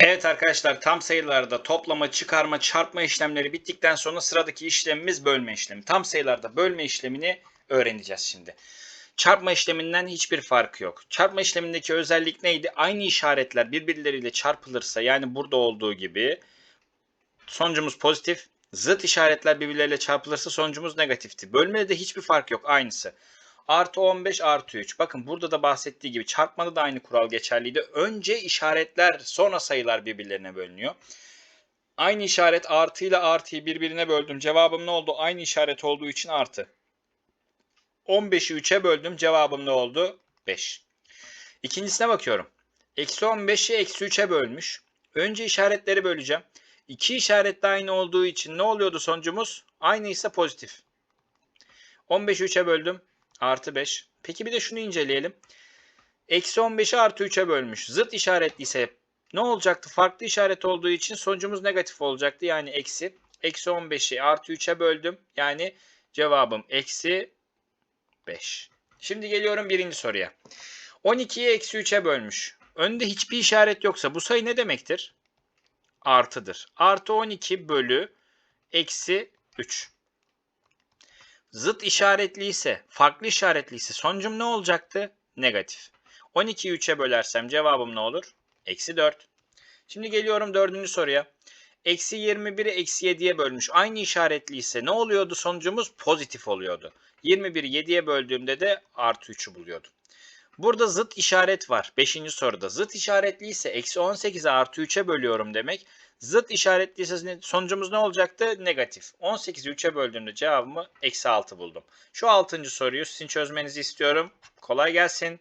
Evet arkadaşlar tam sayılarda toplama, çıkarma, çarpma işlemleri bittikten sonra sıradaki işlemimiz bölme işlemi. Tam sayılarda bölme işlemini öğreneceğiz şimdi. Çarpma işleminden hiçbir farkı yok. Çarpma işlemindeki özellik neydi? Aynı işaretler birbirleriyle çarpılırsa yani burada olduğu gibi sonucumuz pozitif. Zıt işaretler birbirleriyle çarpılırsa sonucumuz negatifti. Bölmede de hiçbir fark yok. Aynısı. Artı 15 artı 3. Bakın burada da bahsettiği gibi çarpmada da aynı kural geçerliydi. Önce işaretler sonra sayılar birbirlerine bölünüyor. Aynı işaret artı ile artıyı birbirine böldüm. Cevabım ne oldu? Aynı işaret olduğu için artı. 15'i 3'e böldüm. Cevabım ne oldu? 5. İkincisine bakıyorum. Eksi 15'i eksi 3'e bölmüş. Önce işaretleri böleceğim. İki işaret de aynı olduğu için ne oluyordu sonucumuz? Aynıysa pozitif. 15'i 3'e böldüm. Artı 5. Peki bir de şunu inceleyelim. Eksi 15'i artı 3'e bölmüş. Zıt işaretliyse ne olacaktı? Farklı işaret olduğu için sonucumuz negatif olacaktı. Yani eksi. Eksi 15'i artı 3'e böldüm. Yani cevabım eksi 5. Şimdi geliyorum birinci soruya. 12'yi eksi 3'e bölmüş. Önde hiçbir işaret yoksa bu sayı ne demektir? Artıdır. Artı 12 bölü eksi 3 zıt işaretliyse, farklı işaretliyse sonucum ne olacaktı? Negatif. 12'yi 3'e bölersem cevabım ne olur? Eksi 4. Şimdi geliyorum dördüncü soruya. Eksi 21'i eksi 7'ye bölmüş. Aynı işaretliyse ne oluyordu? Sonucumuz pozitif oluyordu. 21'i 7'ye böldüğümde de artı 3'ü buluyordum. Burada zıt işaret var. Beşinci soruda. Zıt işaretliyse eksi 18'i artı 3'e bölüyorum demek. Zıt işaretliyse sonucumuz ne olacaktı? Negatif. 18'i 3'e böldüğümde cevabımı eksi 6 buldum. Şu altıncı soruyu sizin çözmenizi istiyorum. Kolay gelsin.